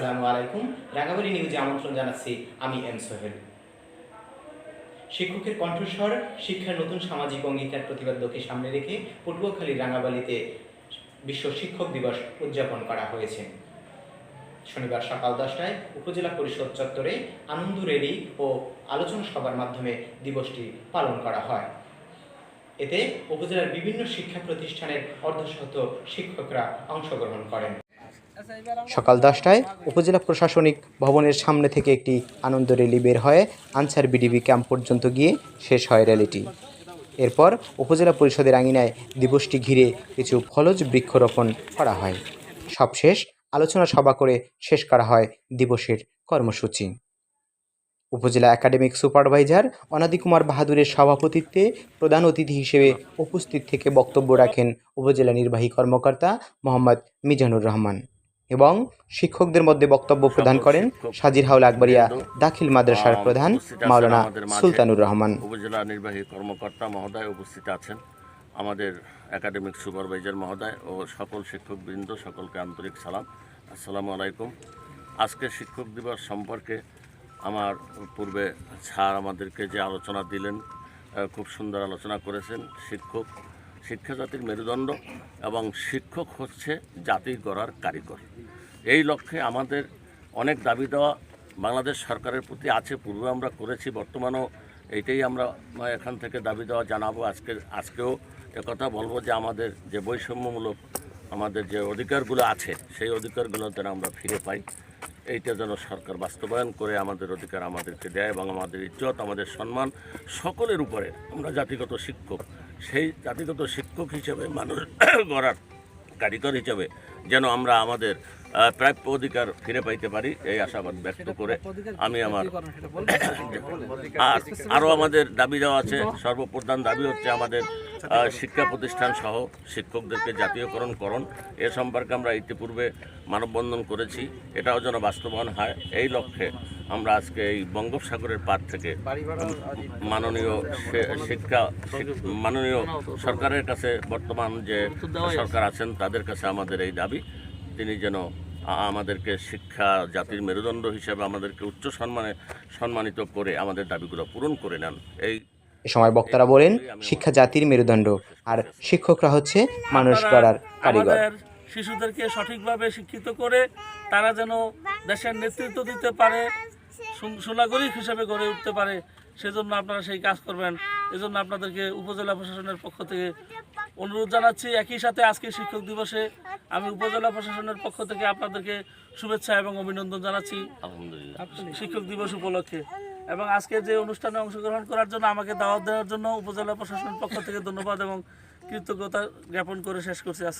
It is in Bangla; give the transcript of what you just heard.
আসসালামু আলাইকুম। রাঙাবাড়ি নিউজে আমন্ত্রণ জানাচ্ছি আমি এম সোহেল। শিক্ষকের কণ্ঠস্বর, শিক্ষার নতুন সামাজিক অঙ্গীকার প্রতিপাদ্যকে সামনে রেখে পটুয়াখালী রাঙাবালিতে বিশ্ব শিক্ষক দিবস উদযাপন করা হয়েছে। শনিবার সকাল দশটায় উপজেলা পরিষদ চত্বরে আনন্দ রেলি ও আলোচনা সভার মাধ্যমে দিবসটি পালন করা হয়। এতে উপজেলার বিভিন্ন শিক্ষা প্রতিষ্ঠানের অর্ধশত শিক্ষকরা অংশগ্রহণ করেন। সকাল দশটায় উপজেলা প্রশাসনিক ভবনের সামনে থেকে একটি আনন্দ র্যালি বের হয়ে আনসার বিডিবি ক্যাম্প পর্যন্ত গিয়ে শেষ হয় র্যালিটি। এরপর উপজেলা পরিষদের আঙিনায় দিবসটি ঘিরে কিছু ফলজ বৃক্ষরোপণ করা হয়। সবশেষ আলোচনা সভা করে শেষ করা হয় দিবসের কর্মসূচি। উপজেলা একাডেমিক সুপারভাইজার অনাদি কুমার বাহাদুরের সভাপতিত্বে প্রধান অতিথি হিসেবে উপস্থিত থেকে বক্তব্য রাখেন উপজেলা নির্বাহী কর্মকর্তা মোহাম্মদ মিজানুর রহমান। এবং শিক্ষকদের মধ্যে বক্তব্য প্রদান করেন সাজির হাউল আকবরিয়া দাখিল মাদ্রাসার প্রধান মাওলানা সুলতানুর রহমান। উপজেলা নির্বাহী কর্মকর্তা মহোদয় উপস্থিত আছেন। আমাদের একাডেমিক সুপারভাইজার মহোদয় ও সকল শিক্ষকবৃন্দ সকলকে আন্তরিক সালাম। আসসালামু আলাইকুম। আজকে শিক্ষক দিবস সম্পর্কে আমার পূর্বে স্যার আমাদেরকে যে আলোচনা দিলেন খুব সুন্দর আলোচনা করেছেন শিক্ষক। শিক্ষা জাতির মেরুদণ্ড এবং শিক্ষক হচ্ছে জাতি গড়ার কারিগর। এই লক্ষ্যে আমাদের অনেক দাবি দেওয়া বাংলাদেশ সরকারের প্রতি আছে, পূর্বে আমরা করেছি, বর্তমানেও এইটাই আমরা এখান থেকে দাবি দেওয়া জানাব। আজকে, আজকেও একথা বলব যে আমাদের যে বৈষম্যমূলক আমাদের যে অধিকারগুলো আছে, সেই অধিকারগুলো যেন আমরা ফিরে পাই। এইটা যেন সরকার বাস্তবায়ন করে আমাদের অধিকার আমাদেরকে দেয় এবং আমাদের ইজ্জত, আমাদের সম্মান সকলের উপরে। আমরা জাতিগত শিক্ষক সেই জাতিগত শিক্ষক হিসেবে মানুষ গড়ার কারিগর হিসেবে যেন আমরা আমাদের প্রাপ্য অধিকার ফিরে পাইতে পারি এই আশাবাদ ব্যক্ত করে আমি আমার আর আরও আমাদের দাবি দেওয়া আছে সর্বপ্রধান দাবি হচ্ছে আমাদের শিক্ষা প্রতিষ্ঠান সহ শিক্ষকদেরকে জাতীয়করণ করণ এ সম্পর্কে আমরা ইতিপূর্বে মানববন্ধন করেছি এটাও যেন বাস্তবায়ন হয়। এই লক্ষ্যে আমরা আজকে এই বঙ্গোপসাগরের পার থেকে মাননীয় শিক্ষা মাননীয় সরকারের কাছে বর্তমান যে সরকার আছেন তাদের কাছে আমাদের এই দাবি তিনি যেন আমাদেরকে শিক্ষা জাতির মেরুদণ্ড হিসেবে আমাদেরকে উচ্চ সম্মানে সম্মানিত করে আমাদের দাবিগুলো পূরণ করে নেন। এই এ সময় বক্তারা বলেন শিক্ষা জাতির মেরুদণ্ড আর শিক্ষকরা হচ্ছে মানুষ গড়ার কারিগর। শিশুদেরকে সঠিকভাবে শিক্ষিত করে তারা যেন দেশের নেতৃত্ব দিতে পারে সুনাগরিক হিসেবে গড়ে উঠতে পারে সেজন্য আপনারা সেই কাজ করবেন। এজন্য আপনাদেরকে উপজেলা প্রশাসনের পক্ষ থেকে অনুরোধ জানাচ্ছি। একই সাথে আজকে শিক্ষক দিবসে আমি উপজেলা প্রশাসনের পক্ষ থেকে আপনাদেরকে শুভেচ্ছা এবং অভিনন্দন জানাচ্ছি। শিক্ষক দিবস উপলক্ষে। এবং আজকে যে অনুষ্ঠানে অংশগ্রহণ করার জন্য আমাকে দাওয়াত দেওয়ার জন্য উপজেলা প্রশাসনের পক্ষ থেকে ধন্যবাদ এবং কৃতজ্ঞতা জ্ঞাপন করে শেষ করছি। আসসালাম